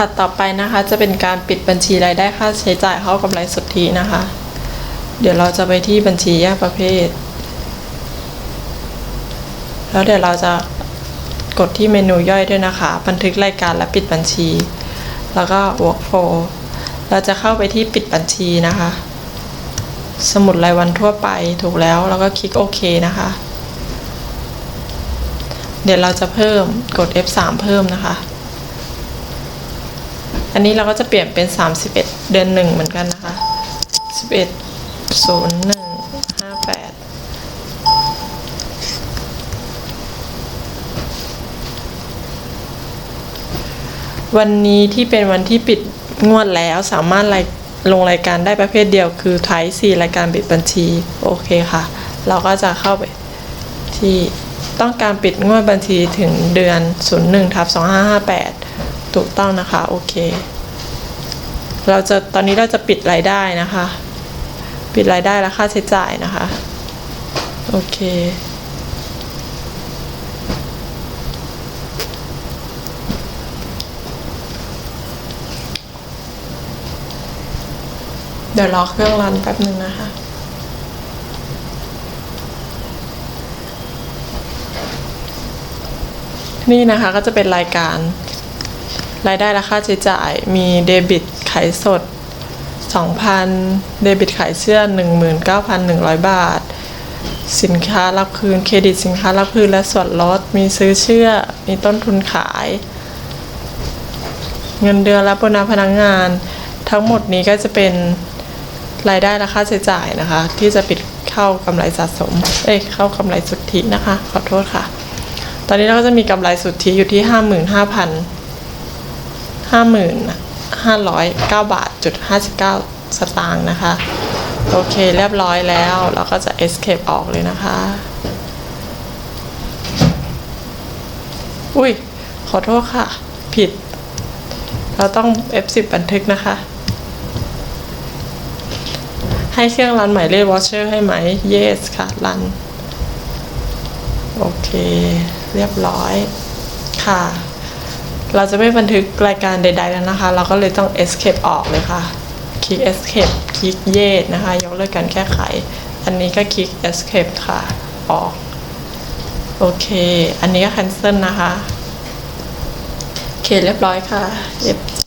ค่ะต่อไปนะคะจะเป็นการปิดบัญชีรายได้ค่าใช้จ่ายเข้ากำไรสุทธินะคะ เดี๋ยวเราจะไปที่บัญชีแยกประเภท แล้วเดี๋ยวเราจะกดที่เมนูย่อยด้วยนะคะ บันทึกรายการและปิดบัญชี แล้วก็ workflow เราจะเข้าไปที่ปิดบัญชีนะคะ สมุดรายวันทั่วไปถูกแล้วแล้วก็คลิกโอเคนะคะ เดี๋ยวเราจะเพิ่มกด F3 เพิ่มนะคะ อันนี้เราก็จะเปลี่ยนเป็น 31 เดือนหนึ่งเหมือนกันนะคะ 11 01 58 วันนี้ที่เป็นวันที่ปิดงวดแล้วสามารถราลงรายการได้ประเภทเดียวคือไทย4รายการปิดบัญชี โอเคค่ะ เราก็จะเข้าไปที่ต้องการปิดงวดบัญชีถึงเดือน 01ทับ2558 ถูกต้องนะคะ โอเค เราจะตอนนี้เราจะปิดรายได้นะคะ ปิดรายได้และค่าใช้จ่ายนะคะ โอเคเดี๋ยวรอเครื่องรันแป๊บหนึ่งนะคะนี่นะคะก็จะเป็นรายการ รายได้และค่าใช้จ่ายมีเดบิตขายสด 2,000 เดบิตขายเสื้อ 19,100 บาท สินค้ารับคืน เครดิตสินค้ารับคืนและส่วนลด มีซื้อเชื่อ มีต้นทุนขาย เงินเดือนและโบนัสพนักงาน ทั้งหมดนี้ก็จะเป็นรายได้และค่าใช้จ่ายนะคะ ที่จะปิดเข้ากำไรสะสม เอ้ยเข้ากำไรสุทธินะคะ ขอโทษค่ะ ตอนนี้เราก็จะมีกำไรสุทธิอยู่ที่ห้า ห้าหมื่นห้าร้อยเก้าบาทจุดห้าสิบเก้าสตางค์นะคะ โอเคเรียบร้อยแล้ว เราก็จะ escape ออกเลยนะคะ อุ้ย ขอโทษค่ะ ผิด เราต้อง F10 บันทึกนะคะ ให้เครื่องรันหมายเลขวอชเชอร์ให้ไหม yes ค่ะ รัน โอเค เรียบร้อยค่ะ เราจะไม่บันทึกรายการใด ๆ แล้วนะคะ เราก็เลยต้อง escape ออกเลยค่ะ คลิก escape คลิกเยดนะคะ ยกเลิกการแก้ไข อันนี้ก็คลิก escape ค่ะ ออก โอเค อันนี้ก็ cancel นะคะ โอเค เรียบร้อยค่ะ F